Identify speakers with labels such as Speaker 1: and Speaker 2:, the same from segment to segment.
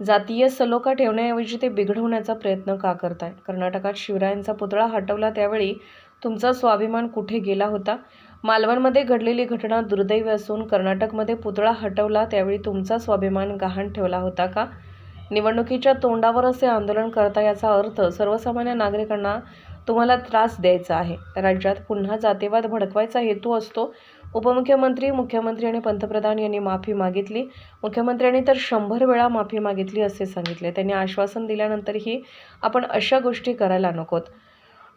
Speaker 1: जातीय सलोखा ठेवण्याऐवजी ते बिघडवण्याचा प्रयत्न का करताय? कर्नाटकात शिवरायांचा पुतळा हटवला त्यावेळी तुमचा स्वाभिमान कुठे गेला होता? मालवणमध्ये घडलेली घटना दुर्दैवी असून कर्नाटकमध्ये पुतळा हटवला त्यावेळी तुमचा स्वाभिमान गहाण ठेवला होता का? निवडणुकीच्या तोंडावर असे आंदोलन करता याचा अर्थ सर्वसामान्य नागरिकांना तुम्हाला त्रास द्यायचा आहे. राज्यात पुन्हा जातीवाद भडकवायचा हेतू असतो. उपमुख्यमंत्री मुख्यमंत्री आणि पंतप्रधान यांनी माफी मागितली. मुख्यमंत्र्यांनी तर शंभर वेळा माफी मागितली असे सांगितले. त्यांनी आश्वासन दिल्यानंतरही आपण अशा गोष्टी करायला नकोत.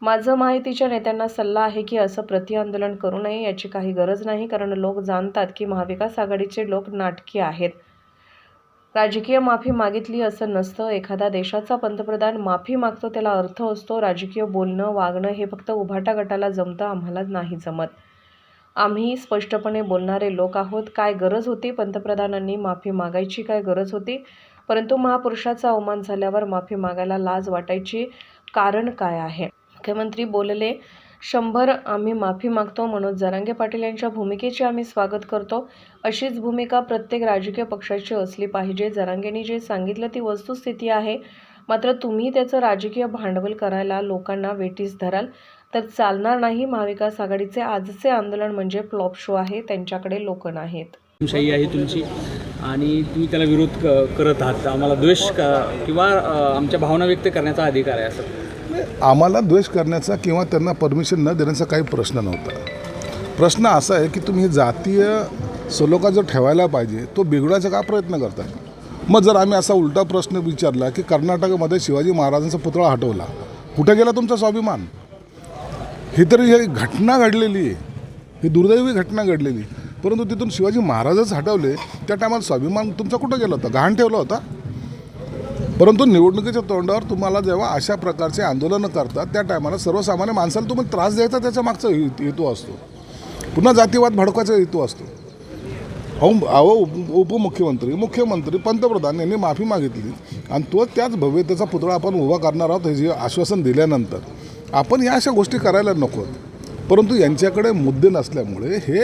Speaker 1: माझं माहितीच्या नेत्यांना सल्ला आहे की असं प्रतिआंदोलन करू नये याची काही गरज नाही कारण लोक जाणतात की महाविकास आघाडीचे लोक नाटकी आहेत. राजकीय माफी मागितली असं नसतं. एखादा देशाचा पंतप्रधान माफी मागतो त्याला अर्थ असतो. राजकीय बोलणं वागणं हे फक्त उभाटा गटाला जमतं आम्हाला नाही जमत. आम्ही स्पष्टपणे बोलणारे लोक आहोत. काय गरज होती पंतप्रधानांनी माफी मागायची? काय गरज होती? परंतु महापुरुषाचा अवमान झाल्यावर माफी मागायला लाज वाटायची कारण काय आहे? मुख्यमंत्री बोलले शंभर आम्ही माफी मागतो मनोज जरांगे पाटील यांच्या भूमिकेचे आम्ही स्वागत करतो. अशीच भूमिका प्रत्येक राजकीय पक्षाची असली पाहिजे. जरांगेंनी जे सांगितलं ती वस्तुस्थिती आहे. मात्र तुम्ही त्याचं राजकीय भांडवल करायला लोकांना वेटीस धराल तर चालणार नाही. महाविकास आघाडीचे आजचे आंदोलन म्हणजे फ्लॉप शो आहे. त्यांच्याकडे लोक नाहीत.
Speaker 2: शाही आहे तुमची. आणि तुम्ही त्याला विरोध करत आहात. आम्हाला द्वेष किंवा आमच्या भावना व्यक्त करण्याचा अधिकार आहे असं.
Speaker 3: आम्हाला द्वेष करण्याचा किंवा त्यांना परमिशन न देण्याचा काही प्रश्न नव्हता. प्रश्न असा आहे की तुम्ही जातीय सलोखा जो ठेवायला पाहिजे तो बिघडायचा का प्रयत्न करतात मग जर आम्ही असा उलटा प्रश्न विचारला की कर्नाटकमध्ये शिवाजी महाराजांचा पुतळा हटवला कुठे गेला तुमचा स्वाभिमान? ही तरी ही घटना घडलेली आहे. ही दुर्दैवी घटना घडलेली परंतु तिथून शिवाजी महाराजच हटवले त्या टायमाला स्वाभिमान तुमचा कुठं गेला होता? गहाण ठेवला होता? परंतु निवडणुकीच्या तोंडावर तुम्हाला जेव्हा अशा प्रकारचे आंदोलनं करतात त्या टायमाला सर्वसामान्य माणसाला तुम्ही त्रास द्यायचा त्याच्या मागचा हेतू असतो. पुन्हा जातीवाद भडकवायचा हेतू असतो. अहो अहो उपमुख्यमंत्री मुख्यमंत्री पंतप्रधान यांनी माफी मागितली आणि तो त्याच भव्यतेचा पुतळा आपण उभा करणार आहोत हे जे आश्वासन दिल्यानंतर. आपण या अशा गोष्टी करायला नको परंतु यांच्याकडे मुद्दे नसल्यामुळे हे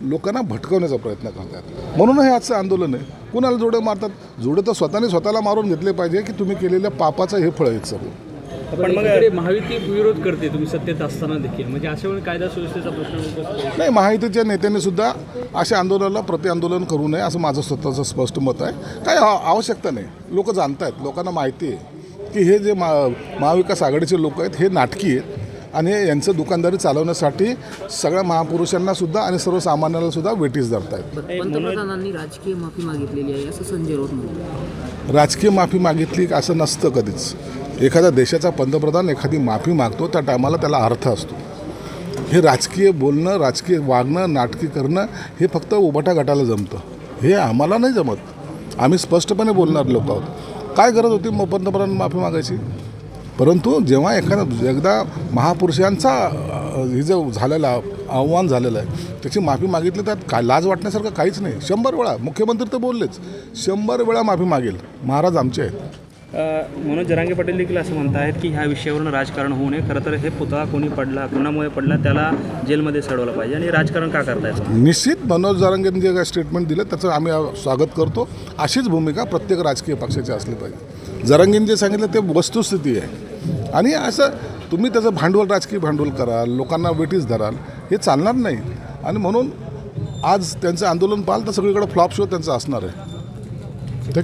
Speaker 3: लोकांना भटकवण्याचा प्रयत्न करतात. म्हणून हे आजचं आंदोलन आहे. कुणाला जोडे मारतात? जोडे तर स्वतःने स्वतःला मारून घेतले पाहिजे की तुम्ही केलेल्या पापाचं हे फळ आहेत सगळं.
Speaker 2: पण मग महायुती विरोध करते तुम्ही सत्तेत असताना देखील. म्हणजे अशा वेळी कायदा सुव्यवस्थेचा प्रश्न.
Speaker 3: नाही माहितीच्या नेत्यांनी सुद्धा अशा आंदोलनाला प्रतिआंदोलन करू नये असं माझं स्वतःचं स्पष्ट मत आहे. काही आव- आवश्यकता नाही. लोक जाणत आहेत लोकांना माहिती आहे की हे जे मा महाविकास आघाडीचे लोक आहेत हे नाटकी आहेत. आणि यांचं दुकानदारी चालवण्यासाठी सगळ्या महापुरुषांना सुद्धा आणि सर्वसामान्याला सुद्धा वेटीस धरत आहेत
Speaker 4: पंतप्रधानांनी राजकीय माफी मागितलेली आहे असं संजय राऊत
Speaker 3: राजकीय माफी मागितली असं नसतं कधीच. एखाद्या देशाचा पंतप्रधान एखादी माफी मागतो त्या टायमाला त्याला अर्थ असतो. हे राजकीय बोलणं राजकीय वागणं नाटकी करणं हे फक्त उभाटा गटाला जमतं. हे आम्हाला नाही जमत. आम्ही स्पष्टपणे बोलणार लोक आहोत. काय गरज होती मग पंतप्रधान माफी मागायची? परंतु जेव्हा एखादा एकदा महापुरुषांचा हे जो झालेला आव्हान झालेलं आहे त्याची माफी मागितली त्यात काय लाज वाटण्यासारखं काहीच नाही. शंभर वेळा मुख्यमंत्री तर बोललेच शंभर वेळा माफी मागेल. महाराज आमचे आहेत.
Speaker 2: मनोज जरांगे पाटील देखील असं म्हणत आहेत की ह्या विषयावरून राजकारण होऊ नये खरं तर हे पुतळा कोणी पडला कोणामुळे पडला त्याला जेलमध्ये सोडवलं पाहिजे. आणि राजकारण का करतायचं
Speaker 3: निश्चित मनोज जारंगेंनी जे काय स्टेटमेंट दिलं त्याचं आम्ही स्वागत करतो. अशीच भूमिका प्रत्येक राजकीय पक्षाची असली पाहिजे. जरंगीन जे सांगितलं ते वस्तुस्थिती आहे. आणि असं तुम्ही त्याचं भांडवल राजकीय भांडवल कराल लोकांना वेटीस धराल हे चालणार नाही. आणि म्हणून आज त्यांचं आंदोलन पाहाल तर सगळीकडे फ्लॉप शो त्यांचा असणार आहे. ठीक